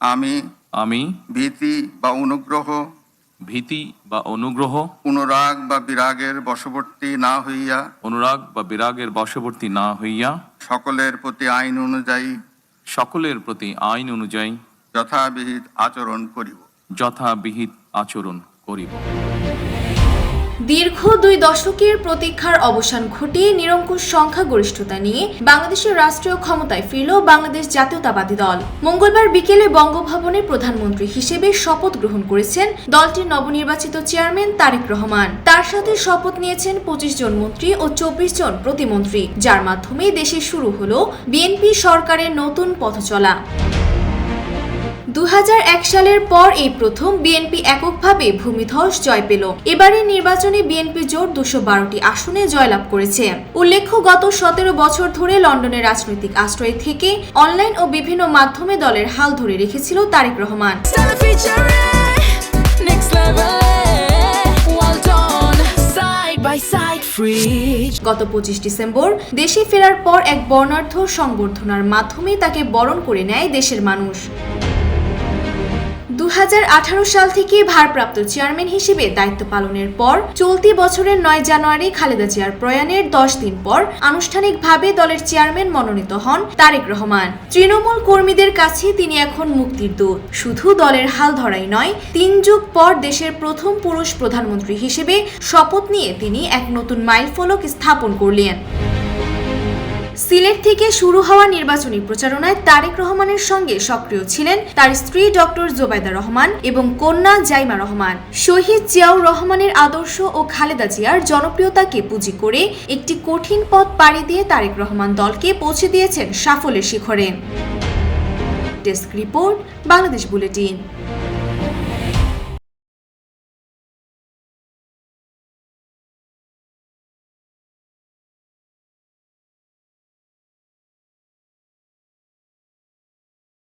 আমি আমি ভীতি বা অনুগ্রহ ভীতি বা অনুগ্রহ অনুরাগ বা বিরাগের বশবর্তী না হইয়া অনুরাগ বা বিরাগের বশবর্তী না হইয়া সকলের প্রতি আইন অনুযায়ী সকলের প্রতি আইন অনুযায়ী যথাবিহিত আচরণ করিব। যথাবিহিত আচরণ করিব। দীর্ঘ দুই দশকের প্রতীক্ষার অবসান ঘটিয়ে নিরঙ্কুশ সংখ্যাগরিষ্ঠতা নিয়ে বাংলাদেশের রাষ্ট্রীয় ক্ষমতায় ফিরল বাংলাদেশ জাতীয়তাবাদী দল। মঙ্গলবার বিকেলে বঙ্গভবনে প্রধানমন্ত্রী হিসেবে শপথ গ্রহণ করেছেন দলটির নবনির্বাচিত চেয়ারম্যান তারেক রহমান। তার সাথে শপথ নিয়েছেন পঁচিশ জন মন্ত্রী ও চব্বিশ জন প্রতিমন্ত্রী। যার মাধ্যমে দেশে শুরু হলো বিএনপি সরকারের নতুন পথচলা। দু হাজার এক সালের পর এই প্রথম বিএনপি এককভাবে ভূমিধস জয় পেল। এবারের নির্বাচনে বিএনপি জোট দুশো বারোটি আসনে জয়লাভ করেছে। উল্লেখ্য, গত সতেরো বছর ধরে লন্ডনের রাজনৈতিক আশ্রয় থেকে অনলাইন ও বিভিন্ন মাধ্যমে দলের হাল ধরে রেখেছিল তারেক রহমান. গত পঁচিশ ডিসেম্বর, দেশে ফেরার পর এক বর্ণাঢ্য সংবর্ধনার মাধ্যমে তাকে বরণ করে নেয় দেশের মানুষ। সাল থেকে ভারপ্রাপ্ত চেয়ারম্যান হিসেবে দায়িত্ব পালনের পর চলতি বছরের নয় জানুয়ারি খালেদা জিয়ার প্রয়াণের দশ দিন পর আনুষ্ঠানিকভাবে দলের চেয়ারম্যান মনোনীত হন তারেক রহমান। তৃণমূল কর্মীদের কাছে তিনি এখন মুক্তির দূত। শুধু দলের হাল ধরাই নয়, তিন যুগ পর দেশের প্রথম পুরুষ প্রধানমন্ত্রী হিসেবে শপথ নিয়ে তিনি এক নতুন মাইলফলক স্থাপন করলেন। সিলেট থেকে শুরু হওয়া নির্বাচনী প্রচারণায় তারেক রহমানের সঙ্গে সক্রিয় ছিলেন তার স্ত্রী ডক্টর জোবাইদা রহমান এবং কন্যা জাইমা রহমান। শহীদ জিয়াউর রহমানের আদর্শ ও খালেদা জিয়ার জনপ্রিয়তাকে পুঁজি করে একটি কঠিন পথ পাড়ি দিয়ে তারেক রহমান দলকে পৌঁছে দিয়েছেন সাফল্যের শিখরে। Desk report, Bangladesh bulletin.